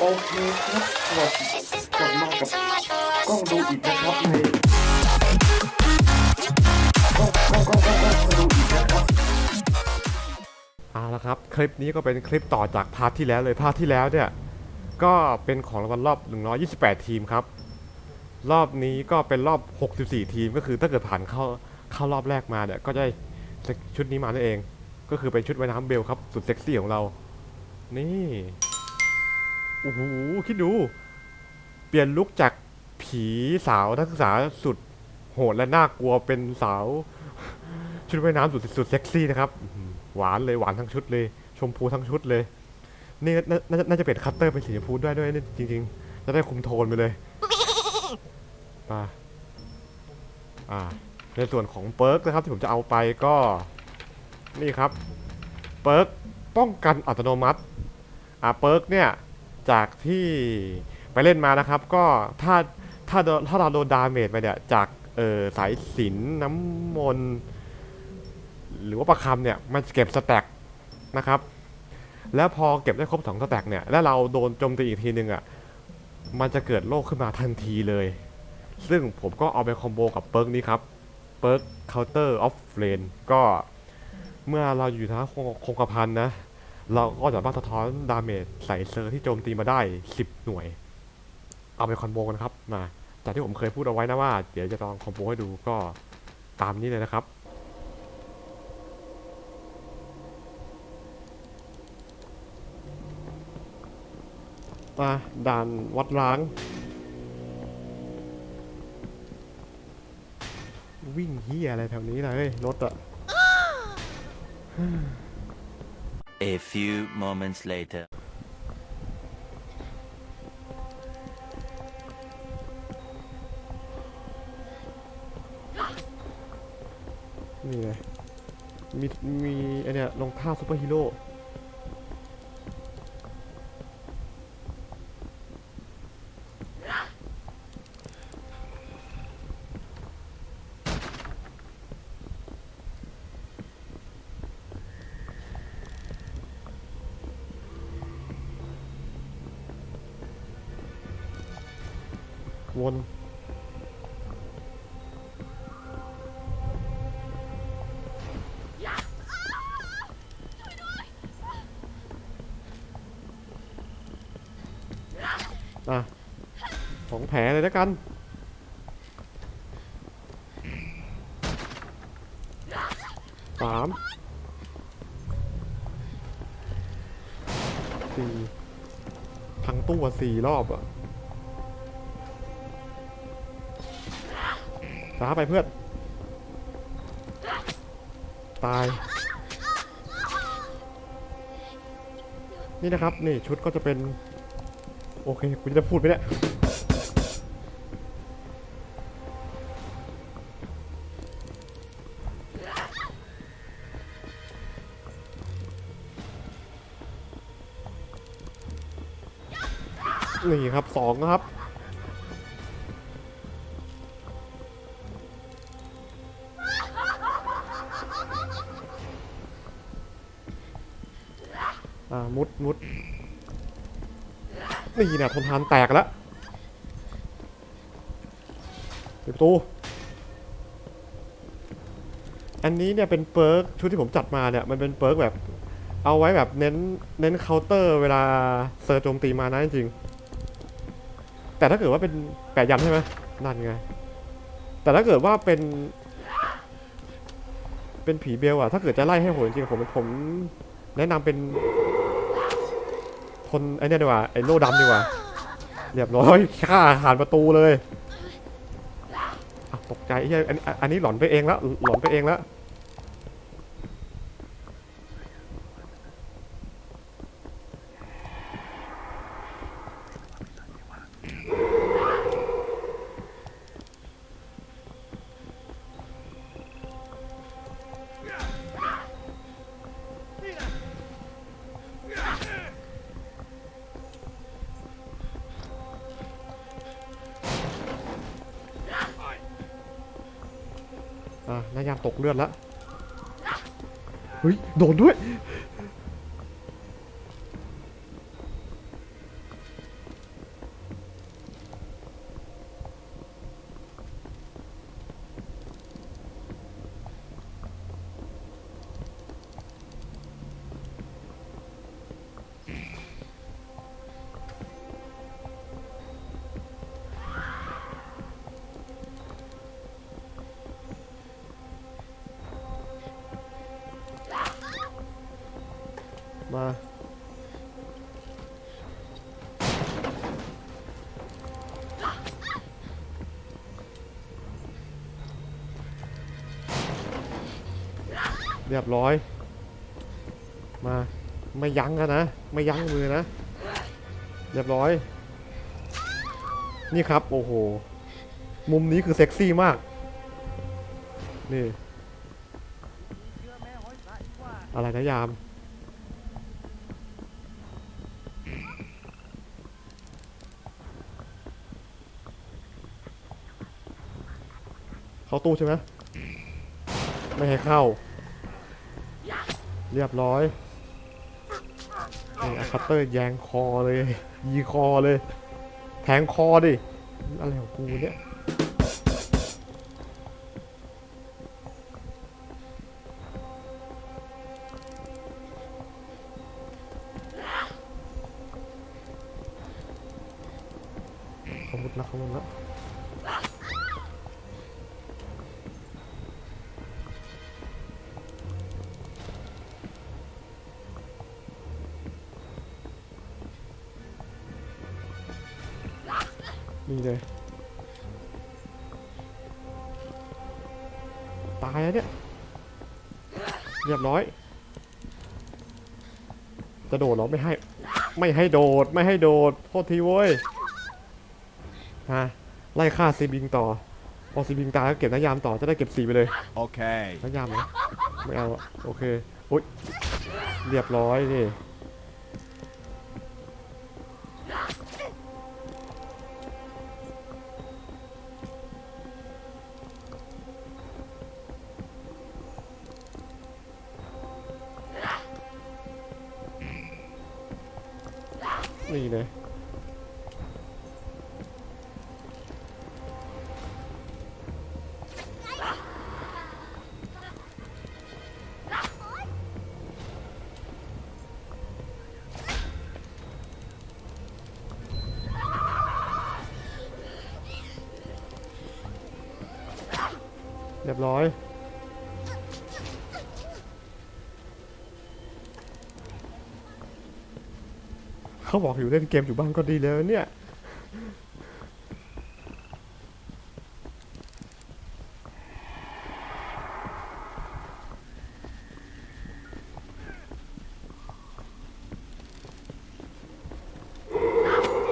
โอเคครับสวัสดีกลับมากับกล้องดูอีกนะครับในกล้องกล้องกล้องกล้องกล้องดูอีกนะครับเอาละครับ คลิปนี้ก็เป็นคลิปต่อจากพาร์ทที่แล้วเลยพาร์ทที่แล้วเนี่ย ก็เป็นของรางวัลรอบ 128 ทีมครับ รอบนี้ก็เป็นรอบ 64 ทีมก็คือถ้าเกิดผ่านเข้าเข้ารอบแรกมาเนี่ยก็จะได้ชุดนี้มานั่นเอง ก็คือเป็นชุดว่ายน้ำเบลครับ สุดเซ็กซี่ของเรา นี่ โอ้โหคิดดู เปลี่ยนลุคจากผีสาวนักศึกษาสุดโหดและน่ากลัวเป็นสาว ชุดว่ายน้ำสุดสุดเซ็กซี่นะครับ หวานเลยหวานทั้งชุดเลย ชมพูทั้งชุดเลย นี่น่าจะเป็นคัตเตอร์เป็นสีชมพูด้วยด้วยนี่จริง ๆ จะได้คุมโทนไปเลยมาอ่า ในส่วนของเปิร์กนะครับที่ผมจะเอาไปก็ นี่ครับ เปิร์กป้องกันอัตโนมัติ อ่าเปิร์กเนี่ย จากที่ไปเล่นมานะครับ ก็ถ้าถ้าถ้าเราโดนดาเมจไปเนี่ยจากเออสายสินน้ำมนต์หรือว่าประคำเนี่ยมันเก็บสแต็กนะครับ แล้วพอเก็บได้ครบสองสแต็กเนี่ยแล้วเราโดนโจมตีอีกทีนึงอะมันจะเกิดโรคขึ้นมาทันทีเลย ซึ่งผมก็เอาไปคอมโบกับเปิร์กนี้ครับเปิร์ก Counter of Flame ก็เมื่อเราอยู่ทาคงกระพันนะ เราก็สามารถสะท้อนดาเมจใส่เซอร์ที่โจมตีมาได้ 10 หน่วย เอาไปคอมโบกันครับมาจากที่ผมเคยพูดเอาไว้นะว่า เดี๋ยวจะลองคอมโบให้ดูก็ตามนี้เลยนะครับมาด่านวัดล้าง วิ่งเฮียอะไรแถวนี้เลยรถอะ A few moments later. นี่ไงมีมีไอเนี้ยรองเท้าซูเปอร์ฮีโร่ วนอะสองแผลเลยแล้วกันสามสี่ทั้งตู้สี่รอบอะ ช้าไปเพื่อน ตาย นี่นะครับ นี่ชุดก็จะเป็น โอเคคุณจะพูดไหมเนี่ยนี่ครับสองครับ มุดนี่นะทนทานแตกแล้วปิดประตู อันนี้เนี่ยเป็นเปิร์กชุดที่ผมจัดมาเนี่ยมันเป็นเปิร์กแบบเอาไว้แบบเน้นเน้นเคาน์เตอร์เวลาเซอร์โจมตีมานะจริง แต่ถ้าเกิดว่าเป็นแปดยันใช่ไหมนั่นไง แต่ถ้าเกิดว่าเป็น เป็นผีเบลอะถ้าเกิดจะไล่ให้โหดจริงผมผมแนะนำเป็น คนไอ้นี่ดีกว่าไอ้โล่ดำดีกว่าเรียบร้อยฆ่าผ่านประตูเลยตกใจไอ้เหี้ยอันอันนี้หลอนไปเองแล้วหลอนไปเองแล้ว เฮ้ย มาเรียบร้อย มาไม่ยั้งกันนะ ไม่ยั้งมือนะ เรียบร้อย นี่ครับ โอ้โห มุมนี้คือเซ็กซี่มาก นี่ อะไรนะยาม เข้าตู้ใช่ไหมไม่ให้เข้า เรียบร้อยนี่เอคัตเตอร์แยงคอเลย ยีคอเลย แทงคอดิ อะไรของกูเนี่ย ตายแล้วเนี่ย เรียบร้อย จะโดดเหรอไม่ให้ ไม่ให้โดด ไม่ให้โดด โทษทีเว้ยฮะไล่ฆ่าซีบิงต่อพอซีบิงตายก็เก็บน้ายามต่อ จะได้เก็บสีไปเลย Okay. น้ายามเหรอไม่เอาอะโอเคอุ้ยเรียบร้อยนี่ นี่เลยเรียบร้อย เขาบอกอยู่เล่นเกมอยู่บ้านก็ดีแล้วเนี่ย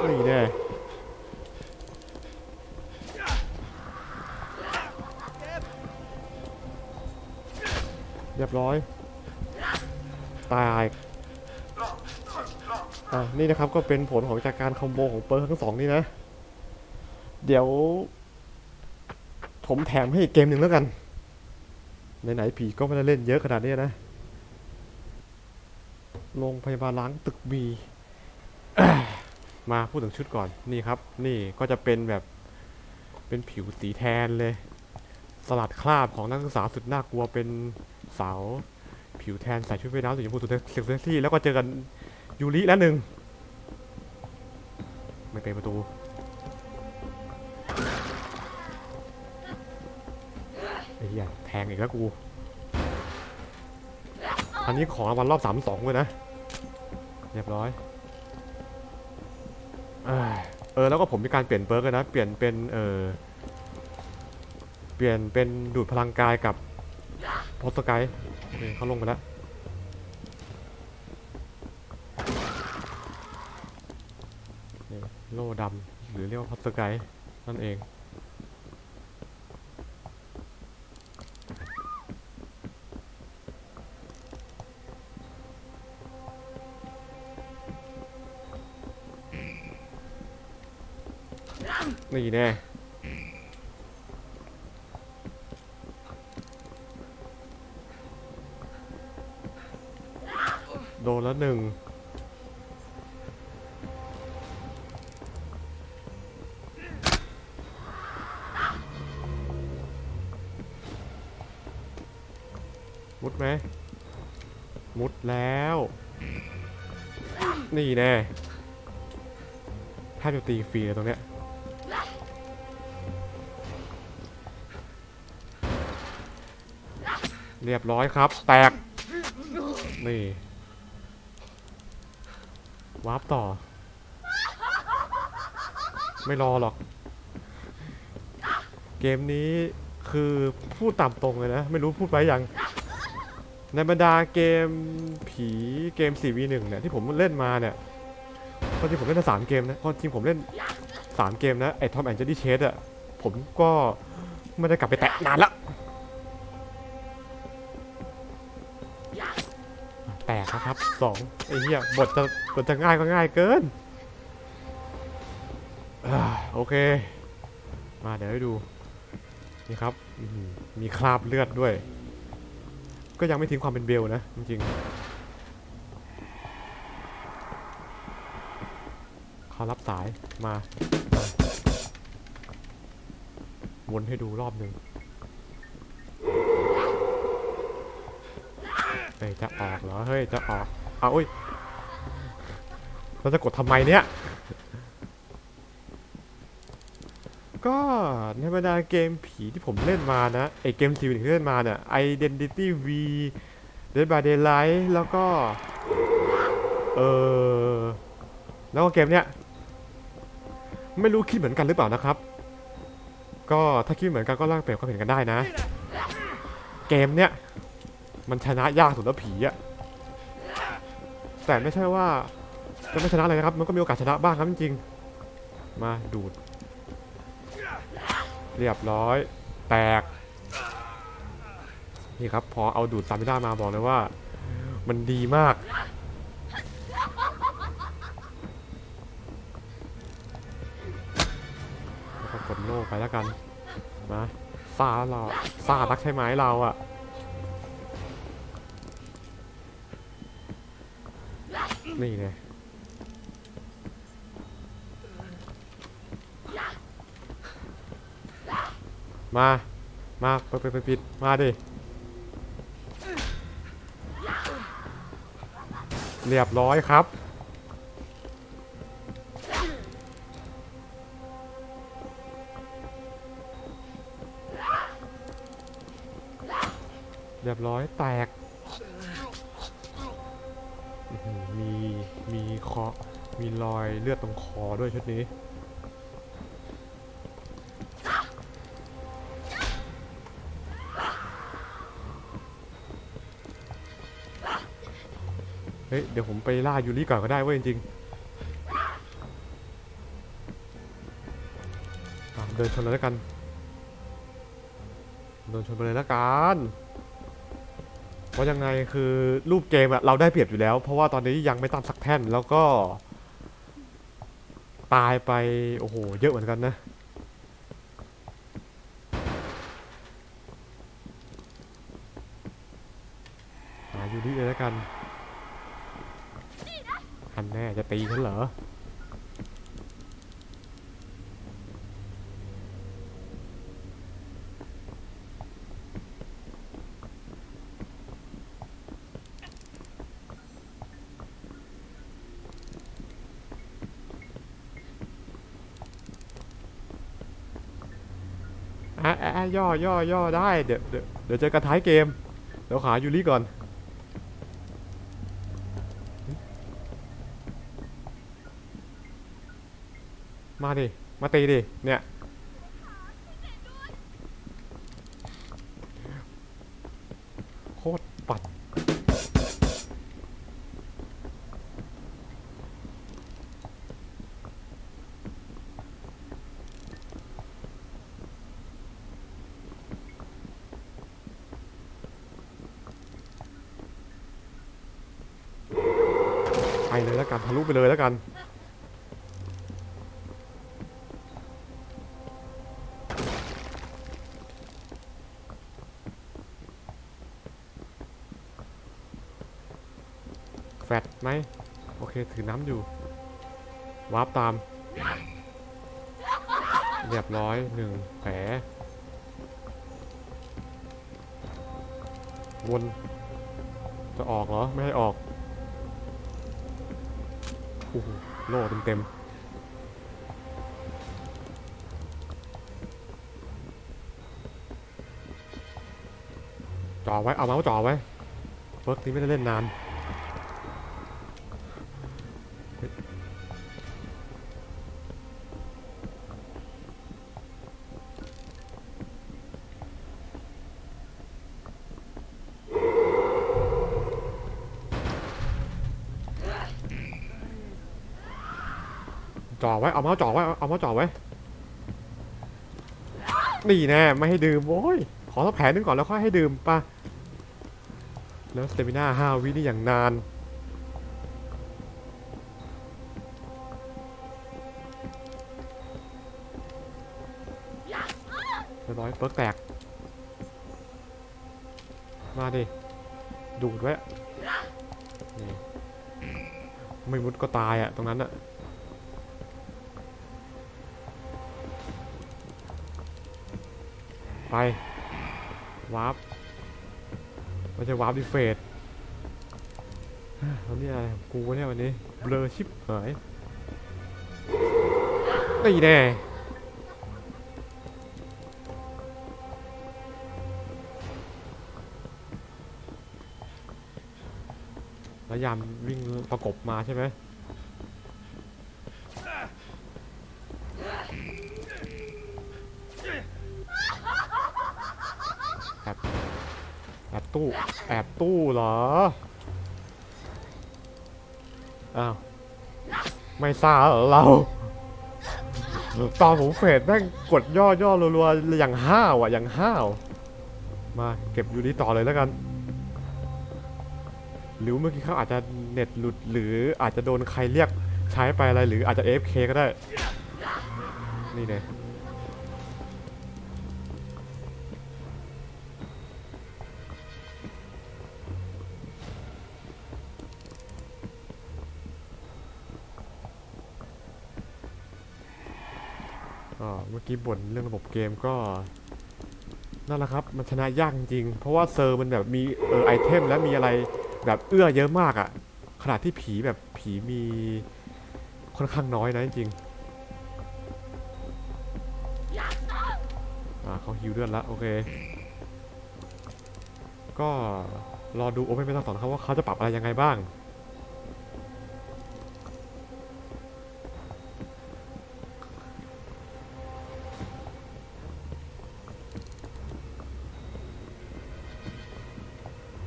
นี่แน่เรียบร้อย นี่นะครับก็เป็นผลของจากการคอมโบของเปิร์ทั้งสองนี่นะ เดี๋ยว ผมแถมให้อีกเกมหนึ่งแล้วกัน ไหนๆผีก็ไม่ได้เล่นเยอะขนาดนี้นะ โรงพยาบาลล้างตึกบีมาพูดถึงชุดก่อนนี่ครับ นี่ก็จะเป็นแบบเป็นผิวสีแทนเลย สลัดคราบของนักศึกษาสุดน่ากลัวเป็นสาว ผิวแทนใส่ชุดว่ายน้ำสีชมพูสุดเซ็กซี่แล้วก็เจอกันยูริแล้วหนึ่ง ไม่เป็นประตู ไอ้เหี้ยแทงอีกแล้วกูอันนี้ของรางวัลรอบสามสองเลยนะ เรียบร้อยเอ้ยเออแล้วก็ผมมีการเปลี่ยนเบิร์กเลยนะ เปลี่ยนเป็นเออเปลี่ยนเป็นดูดพลังกายกับโพสต์ไกด์เขาลงไปแล้ว นี่ โล่ดำหรือเรียกว่าพัสไกด์นั่นเอง นี่แน่โดนแล้วหนึ่ง ไหมมุดแล้ว นี่แน่แทบจะตีฟรีเลยตรงเนี้ยเรียบร้อยครับ แตก นี่วาร์ปต่อ ไม่รอหรอก เกมนี้คือพูดตามตรงเลยนะ ไม่รู้พูดไปยัง ในบรรดาเกมผีเกม 4v1 เนี่ยที่ผมเล่นมาเนี่ยความจริงผมเล่นมาสามเกมนะความจริงผมเล่นสามเกมนะไอ้ทอมแอนเจอรี่เชดอะผมก็ไม่ได้กลับไปแตะนานละแตกนะครับสองไอ้เหี้ยบทจะบทจะง่ายก็ง่ายเกินอโอเค มาเดี๋ยวให้ดู นี่ครับ มีคราบเลือดด้วย ก็ยังไม่ทิ้งความเป็นเบลนะ จริงๆเขารับสายมามาวนให้ดูรอบหนึ่งเฮ้ยจะออกเหรอ เฮ้ย จะออกเอาอุ้ยเราจะกดทำไมเนี่ย ก็ในบรรดาเกมผีที่ผมเล่นมานะไอเกมซีวิที่เล่นมาเนี่ย Identity V Dead by Daylight แล้วก็ เออแล้วก็เกมเนี้ยไม่รู้คิดเหมือนกันหรือเปล่านะครับ ก็ถ้าคิดเหมือนกันก็ล่างเปรียบความเห็นกันได้นะ เกมเนี้ยมันชนะยากสุดแล้วผีอะแต่ไม่ใช่ว่าจะไม่ชนะเลยนะครับ มันก็มีโอกาสชนะบ้างครับจริงๆมาดูด เรียบร้อย แตก นี่ครับ พอเอาดูดซามิด้ามาบอกเลยว่า มันดีมาก แล้วก็กดโล่ไปแล้วกัน มาซาเราซารักใช่ไหมเราอะนี่ไง มา มาไปไปไปปิด มาดิ เรียบร้อยครับ เรียบร้อยแตก มี มีคอมีรอยเลือดตรงคอด้วยชุดนี้ ฮ้ย เดี๋ยวผมไปล่ายูริก่อนก็ได้เว้ยจริงๆเดินชนเลยแล้วกัน เดินชนไปเลยแล้วกันเพราะยังไงคือรูปเกมอะเราได้เปรียบอยู่แล้ว เพราะว่าตอนนี้ยังไม่ตั้งสักแท่นแล้วก็ ตายไป โอ้โห เยอะเหมือนกันนะ หายูริเลยแล้วกัน อันแน่จะตี ฉันเหรอ อะอะอะย่อย่อย่อได้ เดี๋ยวเดี๋ยวเดี๋ยวเจอกันท้ายเกม เดี๋ยวหายูริก่อน ดิ มาตีดิ เนี่ย โคตรปัด ไปเลยแล้วกัน ทะลุไปเลยแล้วกัน ถือน้ำอยู่วาร์ปตาม เรียบร้อยหนึ่งแผลวนจะออกเหรอ ไม่ให้ออกโอ้โหโล่เต็มเต็มๆจ่อไว้ เอาเมาส์จ่อไว้เฟิร์สนี้ไม่ได้เล่นนาน จ่อไว้ เอาเมาส์จ่อไว้ เอาเมาส์จ่อไว้ นี่แน่ไม่ให้ดื่มโว้ย ขอสักแผลนึงก่อนแล้วค่อยให้ดื่มป่ะ แล้วสเตมิน่าห้าวินี่อย่างนานเรียบร้อยเปิร์กแตก มาดิ ดูดไว้ นี่ ไม่มุดก็ตายอะตรงนั้นอะ ไปวาร์ปไม่ใช่วาร์ปดิเฟตแล้วนี่อะไรกูเนี่ยวันนี้เบลอชิบหายนี่แน่แล้วยามวิ่งประกบมาใช่ไหมแอบแอบ ตู้ แอบตู้เหรอ อ้าว ไม่ทราบเหรอเรา ตอนผมเฟดแม่งกดย่อย่อรัวๆ อย่างห้าวอะ อย่างห้าว มาเก็บอยู่นี่ต่อเลยแล้วกัน หรือเมื่อกี้เขาอาจจะเน็ตหลุดหรืออาจจะโดนใครเรียกใช้ไปอะไรหรืออาจจะ AFK ก็ได้ นี่เนี่ย ก็เมื่อกี้บ่นเรื่องระบบเกมก็นั่นแหละครับมันชนะยากจริง เพราะว่าเซอร์มันแบบมีเออไอเทมและมีอะไรแบบเอื้อเยอะมากอะ่ะขนาดที่ผีแบบผีมีค่อนข้างน้อยนะจริงอ่าเขาฮิวเลือดแล้วโอเค ก็รอดูโอเ n นเมทัลสอนเขาว่าเขาจะปรับอะไรยังไงบ้าง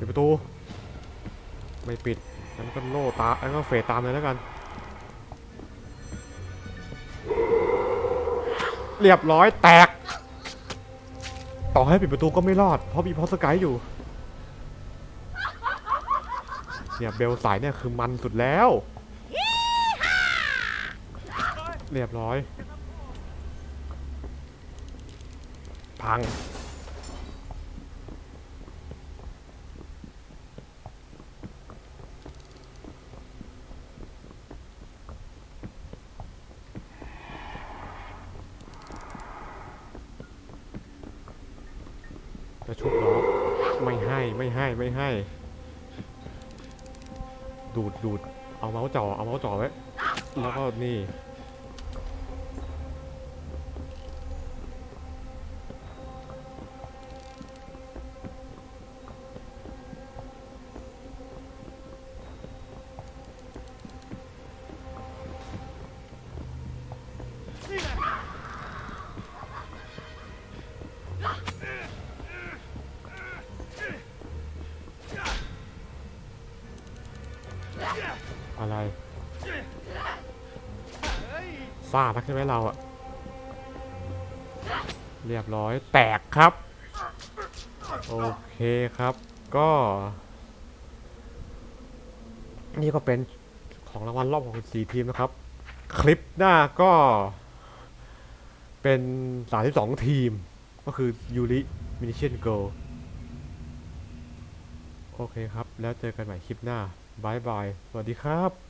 ดประตู ไม่ปิดงั้นก็โล่ตางั้นก็เฟดตามเลยแล้วกัน เรียบร้อยแตก ต่อให้ปิดประตูก็ไม่รอด เพราะมีพอสกายอยู่ เนี่ยเบลสายเนี่ยคือมันสุดแล้ว เรียบร้อย พัง ระชุบล้อไม่ให้ไม่ให้ไม่ให้ ดูดดูดเอาเมาส์จ่อเอาเมาส์จ่อไว้แล้วก็นี่ ซ่าทักใช่ไหมเราอะเรียบร้อยแตกครับ โอเคครับก็ นี่ก็เป็นของรางวัลรอบของสี่ทีมนะครับ คลิปหน้าก็ เป็น32ทีม ก็คือยูริมินิเชียนโกโอเคครับ แล้วเจอกันใหม่คลิปหน้าบายบาย สวัสดีครับ